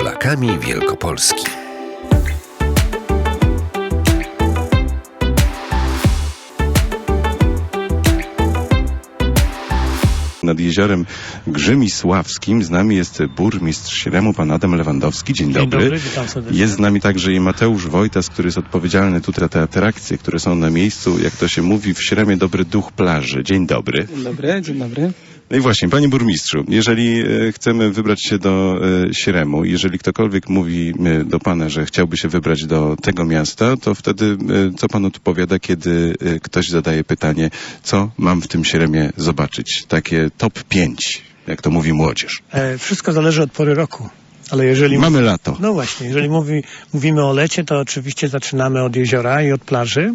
Szlakami Wielkopolski. Nad jeziorem Grzymisławskim z nami jest burmistrz Śremu, pan Adam Lewandowski. Dzień, Dzień dobry. dobry, witam serdecznie. Jest z nami także i Mateusz Wojtas, który jest odpowiedzialny tutaj za te atrakcje, które są na miejscu, jak to się mówi, w Śremie dobry duch plaży. Dzień dobry. Dzień dobry, dzień dobry. No i właśnie, panie burmistrzu, jeżeli e, chcemy wybrać się do e, Śremu, jeżeli ktokolwiek mówi e, do pana, że chciałby się wybrać do tego miasta, to wtedy co pan odpowiada, kiedy ktoś zadaje pytanie, co mam w tym Śremie zobaczyć? Takie top 5, jak to mówi młodzież. Wszystko zależy od pory roku. Ale jeżeli Mamy lato. No właśnie, jeżeli mówi, mówimy o lecie, to oczywiście zaczynamy od jeziora i od plaży,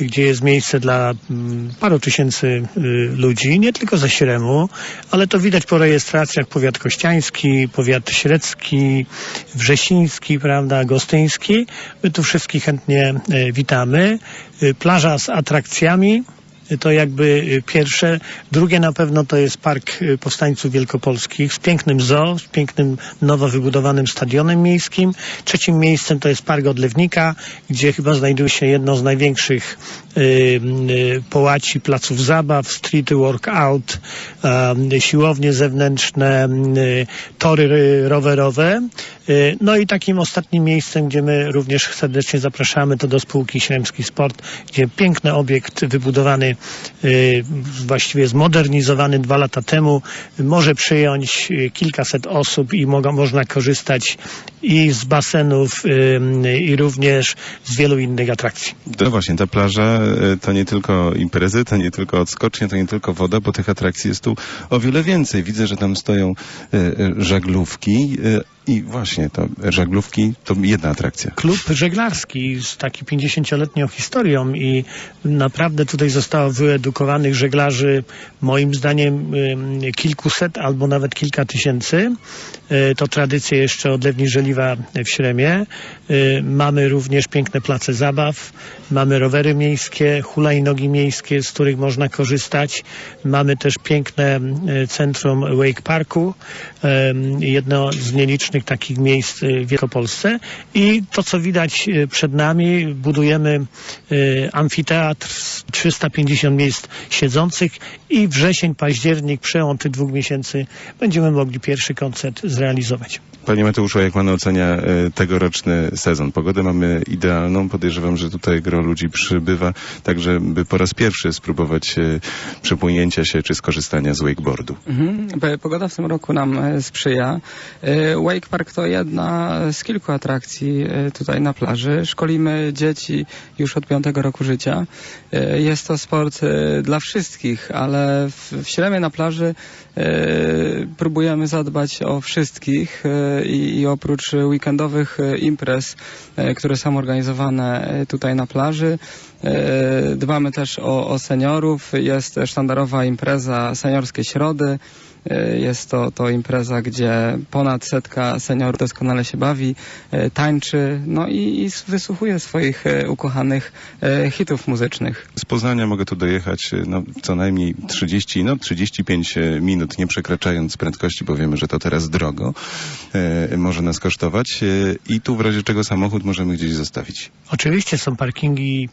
gdzie jest miejsce dla mm, paru tysięcy y, ludzi, nie tylko ze Śremu, ale to widać po rejestracjach powiat kościański, powiat średzki, wrzesiński, prawda, gostyński. My tu wszystkich chętnie e, witamy. Y, Plaża z atrakcjami, to jakby y, pierwsze. Drugie na pewno to jest Park y, Powstańców Wielkopolskich z pięknym zoo, z pięknym nowo wybudowanym stadionem miejskim. Trzecim miejscem to jest Park Odlewnika, gdzie chyba znajduje się jedno z największych połaci placów zabaw, street workout, y, siłownie zewnętrzne, y, tory y, rowerowe. Y, No i takim ostatnim miejscem, gdzie my również serdecznie zapraszamy, to do spółki Śremski Sport, gdzie piękny obiekt wybudowany, y, właściwie zmodernizowany dwa lata temu, może przyjąć y, kilkaset osób i można korzystać i z basenów, y, i również z wielu innych atrakcji. No właśnie, ta plaża e, to nie tylko imprezy, to nie tylko odskocznie, to nie tylko woda, bo tych atrakcji jest tu o wiele więcej. Widzę, że tam stoją e, e, żaglówki i właśnie to żaglówki to jedna atrakcja. klub żeglarski z taki 50-letnią historią i naprawdę tutaj zostało wyedukowanych żeglarzy moim zdaniem kilkuset albo nawet kilka tysięcy. Y, To tradycja jeszcze od Lewni Żeliwa w Śremie. Y, Mamy również piękne place zabaw, mamy rowery miejskie, hulajnogi miejskie, z których można korzystać. Mamy też piękne y, centrum Wake Parku, jedno z nielicznych takich miejsc y, w Wielkopolsce. I to, co widać y, przed nami, budujemy y, amfiteatr z 350 miejsc siedzących i wrzesień, październik, przełom tych dwóch miesięcy będziemy mogli pierwszy koncert zrealizować. Panie Mateuszu, jak pan ocenia tegoroczny sezon? Pogodę mamy idealną. Podejrzewam, że tutaj gro ludzi przybywa, także by po raz pierwszy spróbować przepłynięcia się czy skorzystania z wakeboardu. Mhm. Pogoda w tym roku nam sprzyja. E, Park to jedna z kilku atrakcji e, tutaj na plaży. Szkolimy dzieci już od piątego roku życia. E, Jest to sport e, dla wszystkich, ale w, w Śremie na plaży próbujemy zadbać o wszystkich i, oprócz weekendowych imprez, które są organizowane tutaj na plaży, Dbamy też o, o seniorów. Jest sztandarowa impreza Seniorskie Środy. E, Jest to, to impreza, gdzie ponad setka seniorów doskonale się bawi, e, tańczy, no i, i wysłuchuje swoich e, ukochanych hitów muzycznych. Z Poznania mogę tu dojechać no, co najmniej 30, no 35 minut, nie przekraczając prędkości, bo wiemy, że to teraz drogo e, może nas kosztować e, i tu w razie czego samochód możemy gdzieś zostawić. Oczywiście są parkingi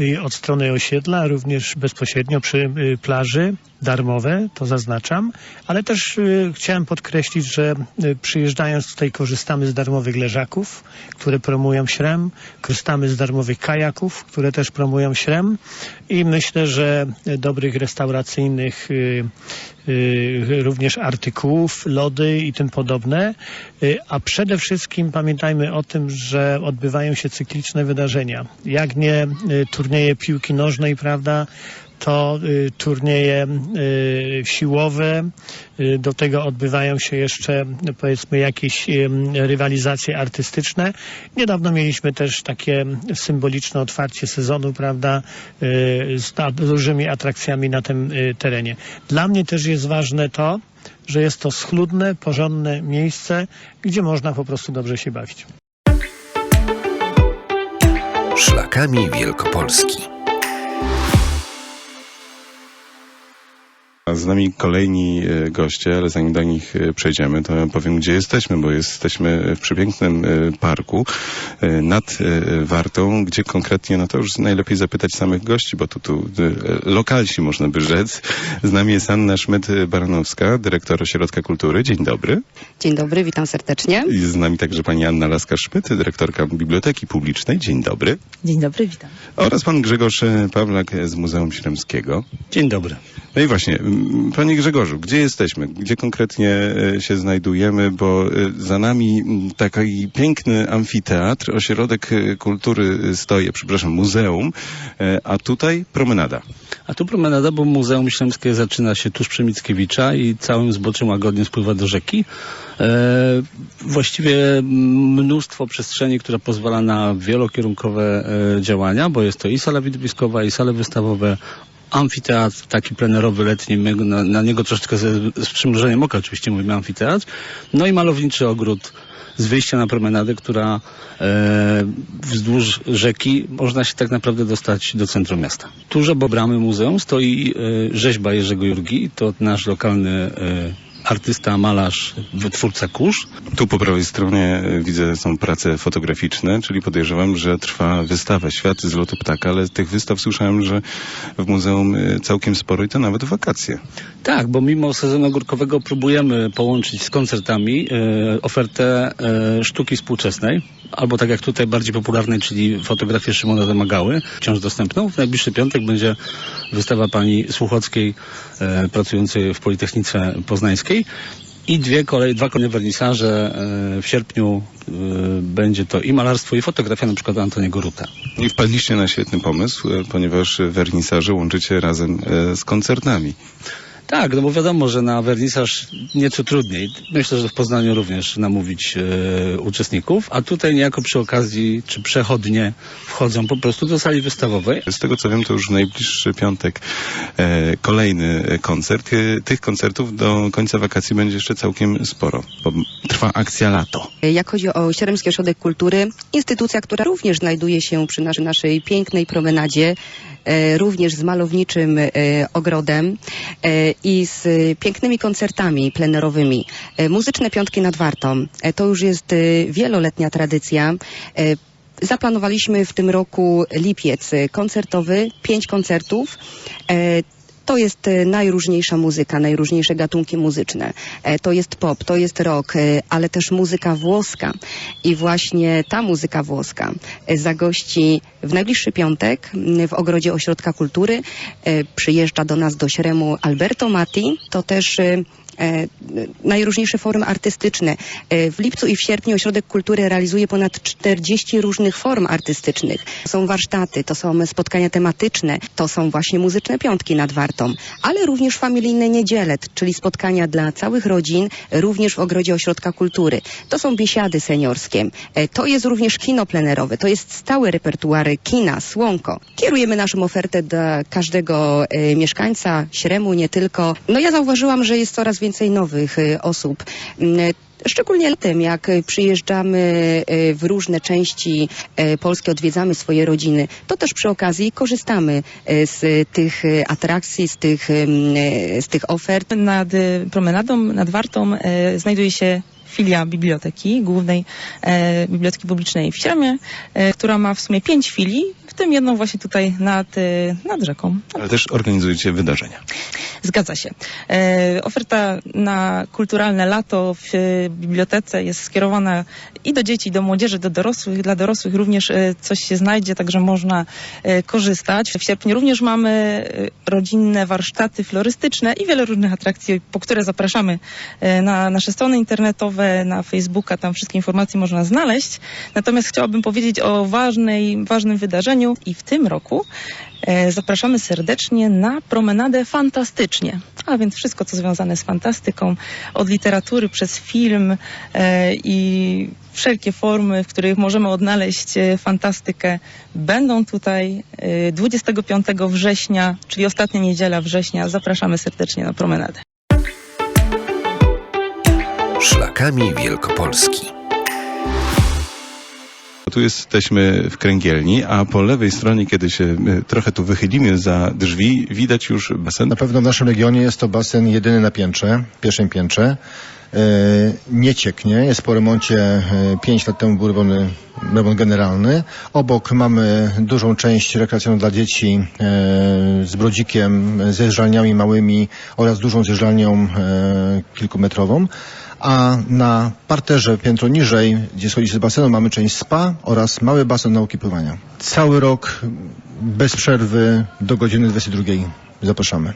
y, od strony osiedla, również bezpośrednio przy y, plaży, darmowe, to zaznaczam, ale też y, chciałem podkreślić, że y, przyjeżdżając tutaj korzystamy z darmowych leżaków, które promują Śrem, korzystamy z darmowych kajaków, które też promują Śrem i myślę, że y, dobrych restauracyjnych również artykułów, lody i tym podobne. A przede wszystkim pamiętajmy o tym, że odbywają się cykliczne wydarzenia. Jak nie turnieje piłki nożnej, prawda? To y, turnieje y, siłowe, y, do tego odbywają się jeszcze powiedzmy jakieś rywalizacje artystyczne. Niedawno mieliśmy też takie symboliczne otwarcie sezonu, prawda, z dużymi atrakcjami na tym terenie. Dla mnie też jest ważne to, że jest to schludne, porządne miejsce, gdzie można po prostu dobrze się bawić. Szlakami Wielkopolski. Z nami kolejni e, goście, ale zanim do nich e, przejdziemy, to ja powiem, gdzie jesteśmy, bo jesteśmy w przepięknym e, parku nad Wartą, gdzie konkretnie, no to już najlepiej zapytać samych gości, bo tu, tu lokalsi można by rzec. Z nami jest Anna Szmyt-Baranowska, dyrektor Ośrodka Kultury. Dzień dobry. Dzień dobry, witam serdecznie. I z nami także pani Anna Laska-Szmyt, dyrektorka Biblioteki Publicznej. Dzień dobry. Dzień dobry, witam. Oraz pan Grzegorz Pawlak z Muzeum Śremskiego. Dzień dobry. No i właśnie, panie Grzegorzu, gdzie jesteśmy? Gdzie konkretnie e, się znajdujemy? Bo e, za nami taki piękny amfiteatr, ośrodek e, kultury e, stoi, przepraszam, muzeum, a tutaj promenada. A tu promenada, bo Muzeum Ślęskie zaczyna się tuż przy Mickiewicza i całym zboczem łagodnie spływa do rzeki. Właściwie mnóstwo przestrzeni, która pozwala na wielokierunkowe działania, bo jest to i sala widowiskowa, i sale wystawowe, amfiteatr taki plenerowy, letni, my na, na niego troszeczkę z, z przymrużeniem oka oczywiście mówimy amfiteatr, no i malowniczy ogród z wyjścia na promenadę, która e, wzdłuż rzeki można się tak naprawdę dostać do centrum miasta. Tuż obok bramy muzeum stoi e, rzeźba Jerzego Jurgi, to nasz lokalny e, artysta, malarz, wytwórca kurz. Tu po prawej stronie e, widzę są prace fotograficzne, czyli podejrzewam, że trwa wystawa Świat z lotu ptaka, ale tych wystaw słyszałem, że w muzeum e, całkiem sporo i to nawet wakacje. Tak, bo mimo sezonu ogórkowego próbujemy połączyć z koncertami e, ofertę e, sztuki współczesnej, albo tak jak tutaj bardziej popularnej, czyli fotografię Szymona Domagały, wciąż dostępną. W najbliższy piątek będzie wystawa pani Słuchockiej, e, pracującej w Politechnice Poznańskiej. I dwie kolej, dwa kolejne wernisaże e, w sierpniu e, będzie to i malarstwo, i fotografia na przykład Antoniego Ruta. I wpadliście na świetny pomysł, e, ponieważ wernisaże łączycie razem z koncertami. Tak, no bo wiadomo, że na wernisaż nieco trudniej. Myślę, że w Poznaniu również namówić e, uczestników, a tutaj niejako przy okazji, czy przechodnie wchodzą po prostu do sali wystawowej. Z tego co wiem, to już w najbliższy piątek e, kolejny koncert. E, tych koncertów do końca wakacji będzie jeszcze całkiem sporo, trwa akcja lato. Jak chodzi o Sieremski Ośrodek Kultury, instytucja, która również znajduje się przy naszej, naszej pięknej promenadzie, e, również z malowniczym e, ogrodem e, i z pięknymi koncertami plenerowymi. Muzyczne Piątki nad Wartą. To już jest wieloletnia tradycja. Zaplanowaliśmy w tym roku lipiec koncertowy, pięć koncertów. To jest e, najróżniejsza muzyka, najróżniejsze gatunki muzyczne. E, To jest pop, to jest rock, e, ale też muzyka włoska. I właśnie ta muzyka włoska e, zagości w najbliższy piątek w ogrodzie Ośrodka Kultury. E, Przyjeżdża do nas do Śremu Alberto Matti. To też najróżniejsze formy artystyczne. E, W lipcu i w sierpniu Ośrodek Kultury realizuje ponad 40 różnych form artystycznych. Są warsztaty, to są spotkania tematyczne, to są właśnie muzyczne piątki nad Wartą, ale również familijne niedziele, czyli spotkania dla całych rodzin, również w Ogrodzie Ośrodka Kultury. To są biesiady seniorskie. E, To jest również kino plenerowe, to jest stały repertuar kina, słonko. Kierujemy naszą ofertę do każdego e, mieszkańca Śremu, nie tylko. No ja zauważyłam, że jest coraz więcej nowych e, osób. Mm, Szczególnie latem, jak przyjeżdżamy e, w różne części e, Polski, odwiedzamy swoje rodziny, to też przy okazji korzystamy z tych atrakcji, z tych, z tych ofert. Nad y, promenadą, nad Wartą znajduje się filia biblioteki, głównej e, biblioteki publicznej w Śremie, e, która ma w sumie pięć filii, w tym jedną właśnie tutaj nad, e, nad rzeką. Ale też organizujecie wydarzenia. Zgadza się. E, oferta na kulturalne lato w e, bibliotece jest skierowana i do dzieci, i do młodzieży, do dorosłych. Dla dorosłych również e, coś się znajdzie, także można korzystać. W sierpniu również mamy rodzinne warsztaty florystyczne i wiele różnych atrakcji, po które zapraszamy na nasze strony internetowe, na Facebooka, tam wszystkie informacje można znaleźć. Natomiast chciałabym powiedzieć o ważnej, ważnym wydarzeniu i w tym roku E, Zapraszamy serdecznie na promenadę fantastycznie. A więc wszystko, co związane z fantastyką, od literatury przez film e, i wszelkie formy, w których możemy odnaleźć e, fantastykę, będą tutaj e, 25 września, czyli ostatnia niedziela września. Zapraszamy serdecznie na promenadę. Szlakami Wielkopolski. Tu jesteśmy w kręgielni, a po lewej stronie, kiedy się y, trochę tu wychylimy za drzwi, widać już basen. Na pewno w naszym regionie jest to basen jedyny na piętrze, pierwszym piętrze. E, nie cieknie, jest po remoncie 5 lat temu był robiony remont generalny. Obok mamy dużą część rekreacyjną dla dzieci e, z brodzikiem, ze zjeżdżalniami małymi oraz dużą zjeżdżalnią e, kilkumetrową. A na parterze piętro niżej, gdzie schodzi z basenu, mamy część spa oraz mały basen nauki pływania. Cały rok bez przerwy do godziny 22 zapraszamy.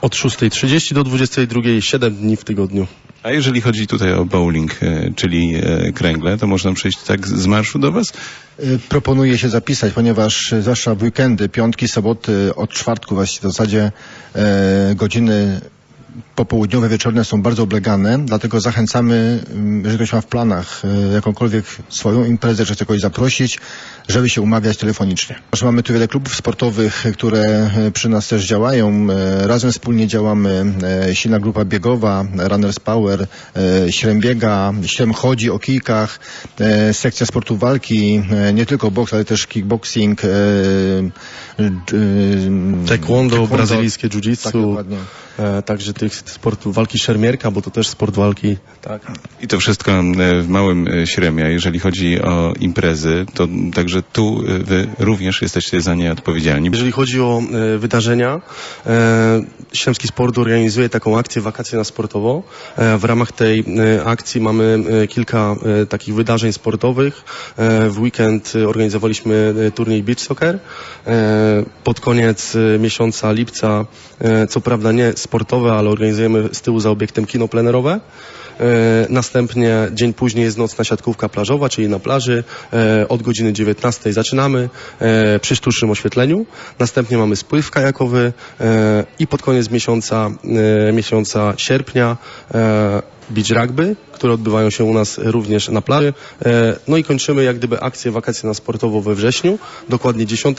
Od 6.30 do 22.00, 7 dni w tygodniu. A jeżeli chodzi tutaj o bowling, e, czyli e, kręgle, to można przejść tak z marszu do was? Y, Proponuję się zapisać, ponieważ zwłaszcza w weekendy, piątki, soboty, od czwartku właściwie w zasadzie e, godziny popołudniowe, wieczorne są bardzo oblegane, dlatego zachęcamy, ym, jeżeli ktoś ma w planach e, jakąkolwiek swoją imprezę, czy chce kogoś zaprosić, żeby się umawiać telefonicznie. Że Mamy tu wiele klubów sportowych, które e, przy nas też działają. E, Razem wspólnie działamy. Silna grupa biegowa, Runners Power, e, Śrembiega, Śrem chodzi o kijkach, sekcja sportu walki, nie tylko boks, ale też kickboxing, e, Taekwondo, brazylijskie Tak, jiu-jitsu, dokładnie. e, także tych sportów walki szermierka, bo to też sport walki. Tak. I to wszystko e, w małym e, Śremie. A Jeżeli chodzi o imprezy, to także tu e, wy również jesteście za nie odpowiedzialni. Jeżeli chodzi o wydarzenia, Śremski Sport organizuje taką akcję Wakacje na Sportowo. W ramach tej akcji mamy kilka takich wydarzeń sportowych. W weekend organizowaliśmy turniej beach soccer. Pod koniec miesiąca lipca, co prawda nie sportowe, ale organizujemy z tyłu za obiektem kino plenerowe. E, Następnie dzień później jest nocna siatkówka plażowa, czyli na plaży. E, Od godziny 19 zaczynamy e, przy sztucznym oświetleniu. Następnie mamy spływ kajakowy i pod koniec miesiąca, miesiąca sierpnia beach rugby, które odbywają się u nas również na plaży. E, No i kończymy jak gdyby akcję Wakacje na Sportowo we wrześniu, dokładnie 10.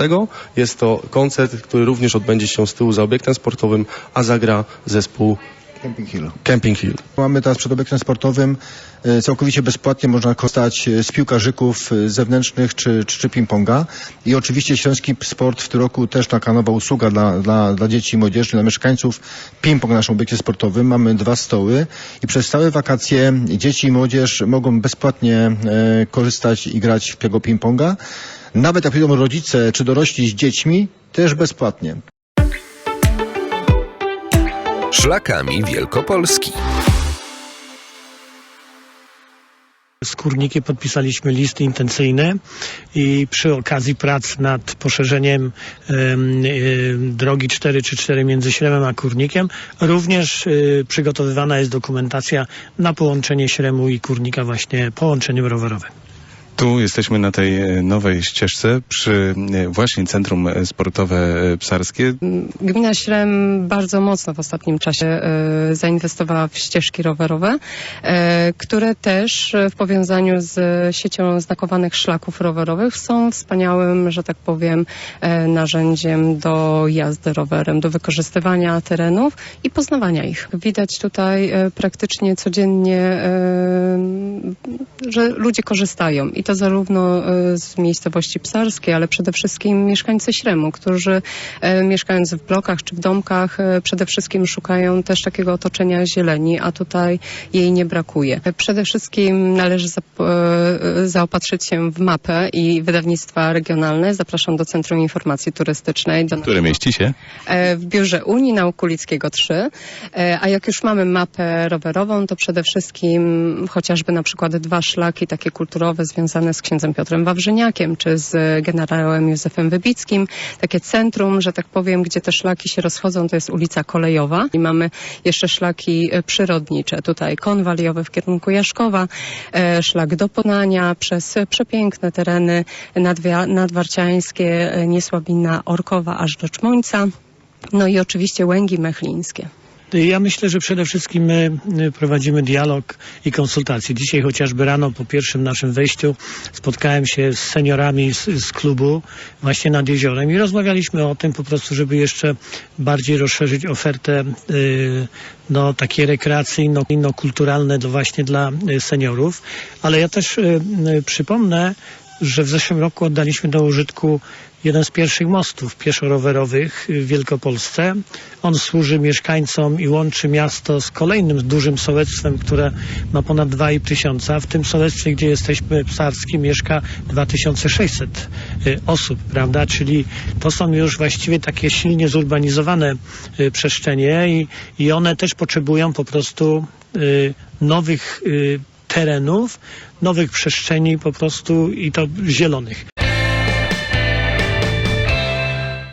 Jest to koncert, który również odbędzie się z tyłu za obiektem sportowym, a zagra zespół Camping Hill. Camping Hill. Mamy teraz przed obiektem sportowym e, całkowicie bezpłatnie można korzystać e, z piłkarzyków e, zewnętrznych czy, czy, czy ping-ponga. I oczywiście Śląski Sport w tym roku też taka nowa usługa dla, dla, dla dzieci i młodzieży, dla mieszkańców. Ping-pong na naszym obiekcie sportowym. Mamy dwa stoły i przez całe wakacje dzieci i młodzież mogą bezpłatnie e, korzystać i grać w tego ping-ponga. Nawet jak przyjdą rodzice czy dorośli z dziećmi, też bezpłatnie. Szlakami Wielkopolski. Z Kurnikiem podpisaliśmy listy intencyjne i przy okazji prac nad poszerzeniem em, em, drogi 434 między Śremem a Kurnikiem również y, przygotowywana jest dokumentacja na połączenie Śremu i Kurnika właśnie połączeniem rowerowym. Tu jesteśmy na tej e, nowej ścieżce przy e, właśnie Centrum Sportowe e, Psarskie. Gmina Śrem bardzo mocno w ostatnim czasie zainwestowała w ścieżki rowerowe, które też w powiązaniu z siecią znakowanych szlaków rowerowych są wspaniałym, że tak powiem, narzędziem do jazdy rowerem, do wykorzystywania terenów i poznawania ich. Widać tutaj praktycznie codziennie, że ludzie korzystają i to zarówno e, z miejscowości psarskiej, ale przede wszystkim mieszkańcy Śremu, którzy e, mieszkając w blokach czy w domkach e, przede wszystkim szukają też takiego otoczenia zieleni, a tutaj jej nie brakuje. Przede wszystkim należy zaopatrzyć się w mapę i wydawnictwa regionalne. Zapraszam do Centrum Informacji Turystycznej. Do które mieści się. w biurze Unii Naukulickiego 3. E, A jak już mamy mapę rowerową, to przede wszystkim chociażby na przykład dwa szlaki takie kulturowe związane z księdzem Piotrem Wawrzyniakiem czy z generałem Józefem Wybickim. Takie centrum, że tak powiem, gdzie te szlaki się rozchodzą, to jest ulica Kolejowa. I mamy jeszcze szlaki e, przyrodnicze. Tutaj kon waliowy w kierunku Jaszkowa, e, szlak do Poznania przez przepiękne tereny nadwarciańskie, e, Niesłabina, Orkowa aż do Czmońca. No i oczywiście łęgi mechlińskie. Ja myślę, że przede wszystkim my prowadzimy dialog i konsultacje. Dzisiaj chociażby rano po pierwszym naszym wejściu spotkałem się z seniorami z, z klubu właśnie nad jeziorem i rozmawialiśmy o tym po prostu, żeby jeszcze bardziej rozszerzyć ofertę y, no, takie rekreacyjno-kulturalne do właśnie dla y, seniorów. Ale ja też y, y, przypomnę, że w zeszłym roku oddaliśmy do użytku jeden z pierwszych mostów pieszo-rowerowych w Wielkopolsce. On służy mieszkańcom i łączy miasto z kolejnym dużym sołectwem, które ma ponad 2,5 tysiąca. W tym sołectwie, gdzie jesteśmy, Psarskim, mieszka 2600 y, osób, prawda? Czyli to są już właściwie takie silnie zurbanizowane y, przestrzenie i, i one też potrzebują po prostu y, nowych terenów, nowych przestrzeni po prostu i to zielonych.